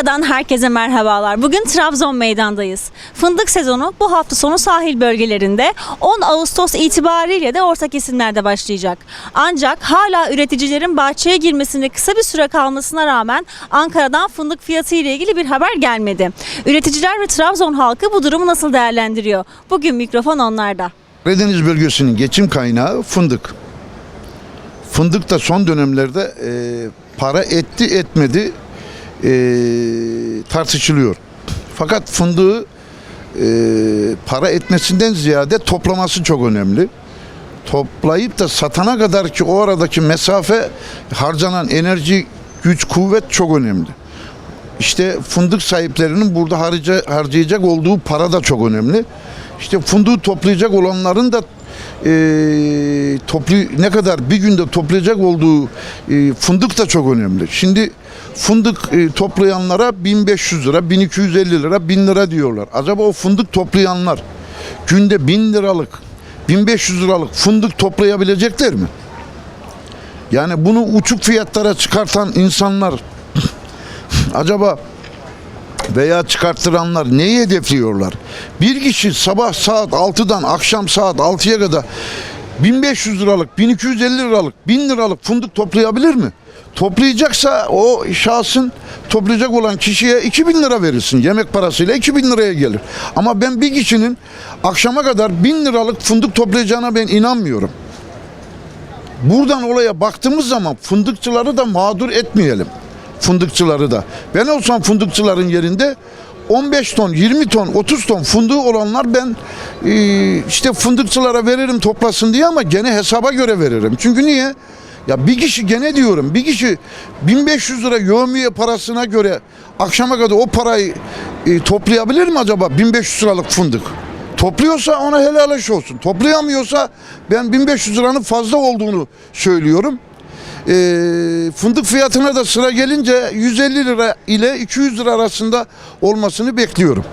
Anka'dan herkese merhabalar. Bugün Trabzon meydandayız. Fındık sezonu bu hafta sonu sahil bölgelerinde 10 Ağustos itibariyle de orta kesimlerde başlayacak. Ancak hala üreticilerin bahçeye girmesine kısa bir süre kalmasına rağmen Ankara'dan fındık fiyatı ile ilgili bir haber gelmedi. Üreticiler ve Trabzon halkı bu durumu nasıl değerlendiriyor? Bugün mikrofon onlarda. Karadeniz bölgesinin geçim kaynağı fındık. Fındık da son dönemlerde e, para etti etmedi e, tartışılıyor. Fakat fındığı e, para etmesinden ziyade toplaması çok önemli. Toplayıp da satana kadar ki o aradaki mesafe harcanan enerji, güç, kuvvet çok önemli. İşte fındık sahiplerinin burada harca, harcayacak olduğu para da çok önemli. İşte fındığı toplayacak olanların da e, toplu ne kadar bir günde toplayacak olduğu e, fındık da çok önemli. Şimdi fındık e, toplayanlara 1500 lira, 1250 lira, 1000 lira diyorlar. Acaba o fındık toplayanlar günde 1000 liralık, 1500 liralık fındık toplayabilecekler mi? Yani bunu uçuk fiyatlara çıkartan insanlar acaba veya çıkarttıranlar neyi hedefliyorlar? Bir kişi sabah saat 6'dan akşam saat 6'ya kadar 1500 liralık, 1250 liralık, 1000 liralık fındık toplayabilir mi? Toplayacaksa o şahsın toplayacak olan kişiye 2000 lira verilsin. Yemek parasıyla 2000 liraya gelir. Ama ben bir kişinin akşama kadar 1000 liralık fındık toplayacağına ben inanmıyorum. Buradan olaya baktığımız zaman fındıkçıları da mağdur etmeyelim. Fındıkçıları da. Ben olsam fındıkçıların yerinde 15 ton, 20 ton, 30 ton fındığı olanlar ben e, işte fındıkçılara veririm toplasın diye ama gene hesaba göre veririm. Çünkü niye? Ya bir kişi gene diyorum bir kişi 1500 lira yövmiye parasına göre akşama kadar o parayı e, toplayabilir mi acaba 1500 liralık fındık? Topluyorsa ona helal olsun. Toplayamıyorsa ben 1500 liranın fazla olduğunu söylüyorum. Ee, fındık fiyatına da sıra gelince 150 lira ile 200 lira arasında olmasını bekliyorum.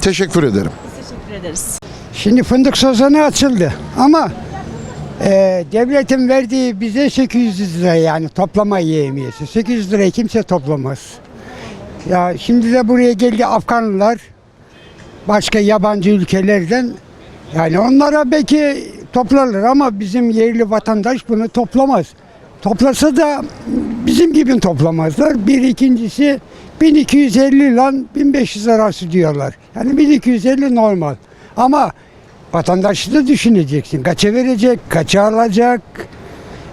Teşekkür ederim. Teşekkür ederiz. Şimdi fındık sezonu açıldı ama e, devletin verdiği bize 800 lira yani toplama yemiyesi. 800 lirayı kimse toplamaz. Ya şimdi de buraya geldi Afganlılar başka yabancı ülkelerden yani onlara belki toplarlar ama bizim yerli vatandaş bunu toplamaz. Toplasa da bizim gibi toplamazlar. Bir ikincisi 1250 ile 1500 arası diyorlar. Yani 1250 normal. Ama vatandaşı da düşüneceksin. Kaça verecek, kaça alacak.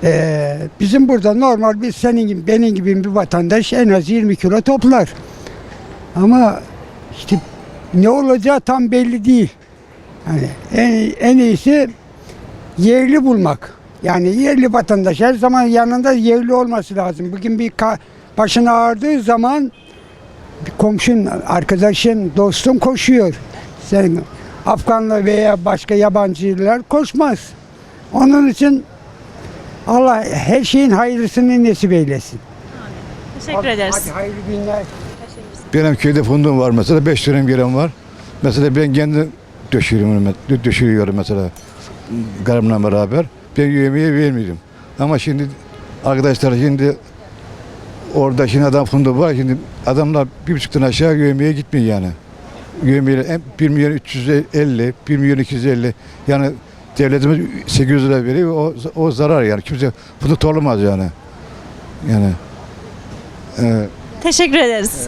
Ee, bizim burada normal bir senin gibi, benim gibi bir vatandaş en az 20 kilo toplar. Ama işte ne olacağı tam belli değil. Yani en, en iyisi yerli bulmak. Yani yerli vatandaş her zaman yanında yerli olması lazım. Bugün bir başın ağrıdığı zaman bir komşun, arkadaşın, dostun koşuyor. Sen Afganlı veya başka yabancılar koşmaz. Onun için Allah her şeyin hayırlısını nasip eylesin. Teşekkür ederiz. Hadi hayırlı günler. Benim köyde fındığım var mesela 5 dönüm yerim var. Mesela ben kendim döşüyorum, dö- döşüyorum mesela karımla beraber. Ben yemeğe vermiyorum. Ama şimdi arkadaşlar şimdi orada şimdi adam fındığı var. Şimdi adamlar bir buçuktan aşağı yemeğe gitmiyor yani. Yemeğe 1 milyon 350, 1 milyon 250 yani devletimiz 800 lira veriyor. O, o zarar yani. Kimse fındık toplamaz yani. Yani e, Teşekkür ederiz.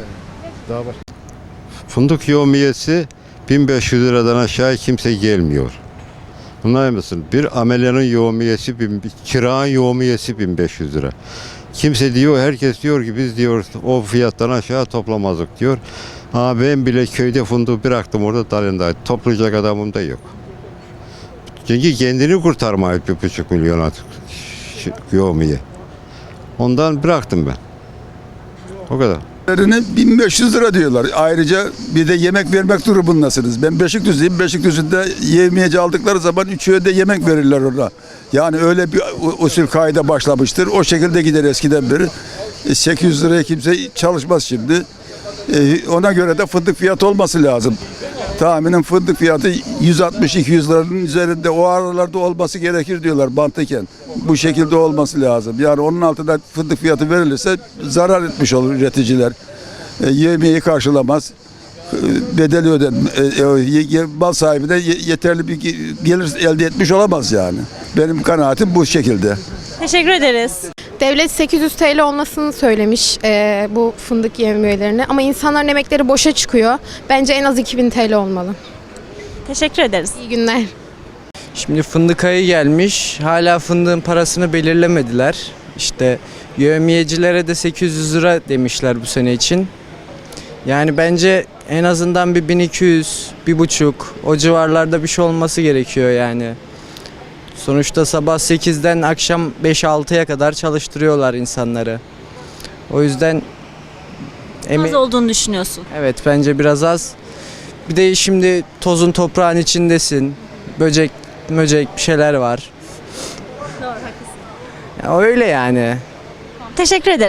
daha başka. Fındık yevmiyesi 1500 liradan aşağı kimse gelmiyor. Bunlar mısın? Bir amelenin yevmiyesi, bin- kiranın yevmiyesi 1500 lira. Kimse diyor, herkes diyor ki biz diyor o fiyattan aşağı toplamazdık diyor. Ama ben bile köyde fındık bıraktım orada dalında. Toplayacak adamım da yok. Çünkü kendini kurtarmaya bir buçuk milyon artık yevmiye. Ondan bıraktım ben. O kadar. Lerine 1500 lira diyorlar. Ayrıca bir de yemek vermek durumundasınız. Ben Beşikdüzü'yüm. Beşikdüzü'nde yevmiyeci aldıkları zaman üç öğünde yemek verirler orada. Yani öyle bir usul kaide başlamıştır. O şekilde gider eskiden beri. E, 800 liraya kimse çalışmaz şimdi. E, ona göre de fındık fiyatı olması lazım. Tahminen fındık fiyatı 160-200 liranın üzerinde o aralarda olması gerekir diyorlar mantıken. Bu şekilde olması lazım. Yani onun altında fındık fiyatı verilirse zarar etmiş olur üreticiler. e, yevmiyeyi karşılamaz. E, bedeli öden e, mal sahibi de ye- yeterli bir ge- gelir elde etmiş olamaz yani. Benim kanaatim bu şekilde. Teşekkür ederiz. Devlet 800 TL olmasını söylemiş eee, bu fındık yevmiyelerine ama insanların emekleri boşa çıkıyor. Bence en az 2000 TL olmalı. Teşekkür ederiz. İyi günler. Şimdi fındık ayı gelmiş. Hala fındığın parasını belirlemediler. İşte yövmiyecilere de 800 lira demişler bu sene için. Yani bence en azından bir 1200, bir buçuk o civarlarda bir şey olması gerekiyor yani. Sonuçta sabah 8'den akşam 5-6'ya kadar çalıştırıyorlar insanları. O yüzden Az olduğunu düşünüyorsun. Evet bence biraz az. Bir de şimdi tozun toprağın içindesin. Böcek, möcek bir şeyler var. Doğru haklısın. Ya öyle yani. Teşekkür ederim.